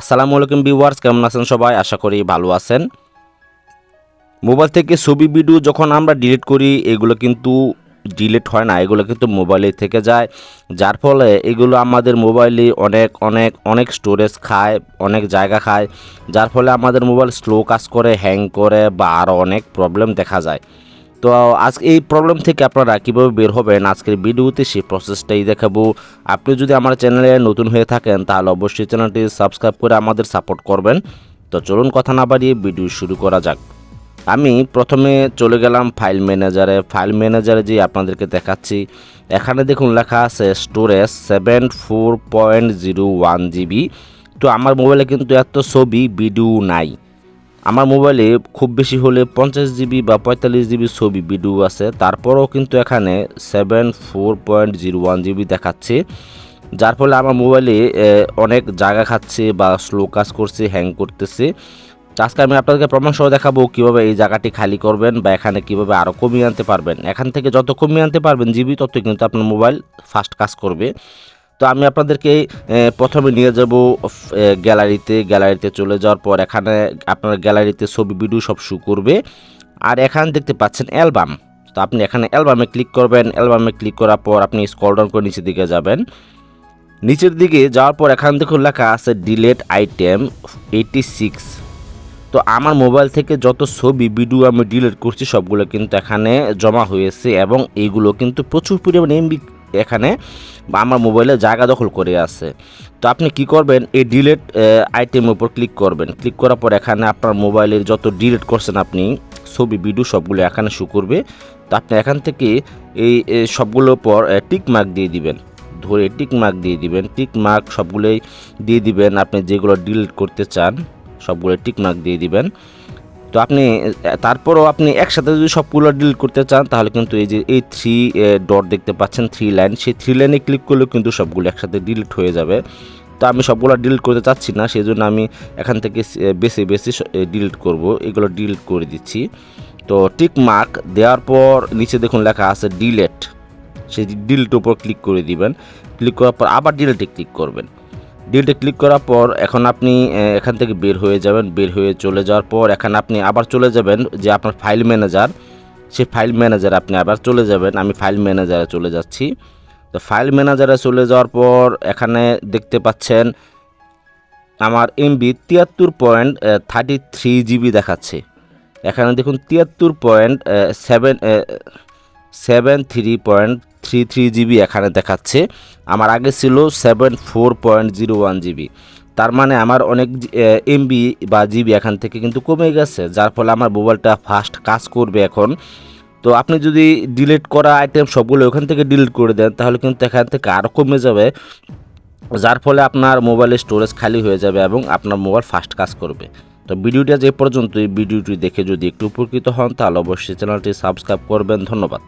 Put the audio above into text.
আসসালামু আলাইকুম ভিউয়ার্স, কেমন আছেন সবাই? আশা করি ভালো আছেন। মোবাইল থেকে ছবি, ভিডিও যখন আমরা ডিলিট করি, এগুলো কিন্তু ডিলিট হয় না, এগুলো কিন্তু মোবাইলে থেকে যায়। যার ফলে এগুলো আমাদের মোবাইলে অনেক অনেক অনেক স্টোরেজ খায়, অনেক জায়গা খায়। যার ফলে আমাদের মোবাইল স্লো কাজ করে হ্যাং করে বা আরও অনেক প্রবলেম দেখা যায়। তো আজ এই প্রবলেম থেকে আপনারা কীভাবে বের হবেন? আজকের ভিডিওতে সেই প্রসেসটাই দেখাবো। আপনি যদি আমার চ্যানেলে নতুন হয়ে থাকেন, তাহলে অবশ্যই চ্যানেলটি সাবস্ক্রাইব করে আমাদের সাপোর্ট করবেন। তো চলুন কথা না বাড়িয়ে ভিডিও শুরু করা যাক। আমি প্রথমে চলে গেলাম ফাইল ম্যানেজারে ফাইল ম্যানেজারে যে আপনাদেরকে দেখাচ্ছি। এখানে দেখুন লেখা আছে storage seven four point zero one GB তো আমার মোবাইলে কিন্তু এত ছবি ভিডিও নাই। আমার মোবাইলে খুব বেশি হলে পঞ্চাশ জিবি বা পঁয়তাল্লিশ জিবি ছবি, ভিডিও আছে। তারপরেও কিন্তু এখানে seven four point zero one GB দেখাচ্ছে, যার ফলে আমার মোবাইলে অনেক জায়গা খাচ্ছে বা স্লো কাজ করছে হ্যাং করতেছে। আজকে আমি আপনাদেরকে প্রমাণ সহ দেখাবো কীভাবে এই জায়গাটি খালি করবেন বা এখানে কীভাবে আরও কমিয়ে আনতে পারবেন। এখান থেকে যত কমিয়ে আনতে পারবেন জিবি তত কিন্তু আপনার মোবাইল ফাস্ট কাজ করবে। তো আমি আপনাদেরকে প্রথমে নিয়ে যাব গ্যালারিতে। গ্যালারিতে চলে যাওয়ার পর এখানে আপনার গ্যালারিতে ছবি, ভিডিও সব শু করবে। আর এখানে দেখতে পাচ্ছেন অ্যালবাম। তো আপনি এখানে অ্যালবামে ক্লিক করবেন। অ্যালবামে ক্লিক করার পর আপনি স্ক্রল ডাউন করে নিচের দিকে যাবেন। নিচের দিকে যাওয়ার পর এখান দেখুন লেখা আছে ডিলেট আইটেম এইটি সিক্স তো আমার মোবাইল থেকে যত ছবি ভিডিও আমি ডিলিট করছি, সবগুলো কিন্তু এখানে জমা হয়েছে এবং এইগুলো কিন্তু প্রচুর পরিমাণে এমবি এখানে আমার মোবাইলে জায়গা দখল করে আছে। তো আপনি কি করবেন? এই ডিলেট আইটেমের উপর ক্লিক করবেন। ক্লিক করার পর এখানে আপনার মোবাইলের যত ডিলেট করছেন আপনি, ছবি ভিডিও সবগুলো এখানে শু করবে। তো আপনি এখান থেকে এই সবগুলোর পর টিক মার্ক দিয়ে দিবেন। ধরে টিক মার্ক দিয়ে দিবেন। টিক মার্ক সবগুলোই দিয়ে দিবেন। আপনি যেগুলো ডিলিট করতে চান সবগুলো টিক মার্ক দিয়ে দিবেন। তো আপনি, তারপরও আপনি একসাথে যদি সবগুলো ডিলিট করতে চান, তাহলে কিন্তু এই যে, এই থ্রি ডট দেখতে পাচ্ছেন থ্রি লাইন সেই থ্রি লাইনে ক্লিক করলেও কিন্তু সবগুলো একসাথে ডিলিট হয়ে যাবে। তো আমি সবগুলো ডিলিট করতে চাচ্ছি না সেই জন্য আমি এখান থেকে বেছে বেছে ডিলিট করব। এগুলো ডিলিট করে দিচ্ছি। তো টিক মার্ক দেওয়ার পর নিচে দেখুন লেখা আছে ডিলেট সেই ডিলিটের উপর ক্লিক করে দিবেন। ক্লিক করার পর আবার ডিলিটে ক্লিক করবেন। ডিলিটে ক্লিক করার পর এখন আপনি এখান থেকে বের হয়ে যাবেন, বের হয়ে চলে যাওয়ার পর এখানে আপনি আবার চলে যাবেন যে আপনার ফাইল ম্যানেজার সেই ফাইল ম্যানেজার আপনি আবার চলে যাবেন। আমি ফাইল ম্যানেজারে চলে যাচ্ছি। তো ফাইল ম্যানেজারে চলে যাওয়ার পর এখানে দেখতে পাচ্ছেন আমার এমবি তিয়াত্তর পয়েন্ট থার্টি থ্রি জিবি দেখাচ্ছে। এখানে দেখুন তিয়াত্তর point seven seven three point three three GB এখানে দেখাচ্ছে। আমার আগে ছিল seven four point zero one GB তার মানে আমার অনেক এমবি বা জিবি এখান থেকে কিন্তু কমে গেছে, যার ফলে আমার মোবাইলটা ফাস্ট কাজ করবে এখন। তো আপনি যদি ডিলিট করা আইটেম সবগুলো ওখান থেকে ডিলিট করে দেন, তাহলে কিন্তু এখান থেকে আরও কমে যাবে। যার ফলে আপনার মোবাইলের স্টোরেজ খালি হয়ে যাবে এবং আপনার মোবাইল ফাস্ট কাজ করবে। তো ভিডিওটা যে পর্যন্ত এই ভিডিওটি দেখে যদি একটু উপকৃত হন, তাহলে অবশ্যই চ্যানেলটি সাবস্ক্রাইব করবেন। ধন্যবাদ।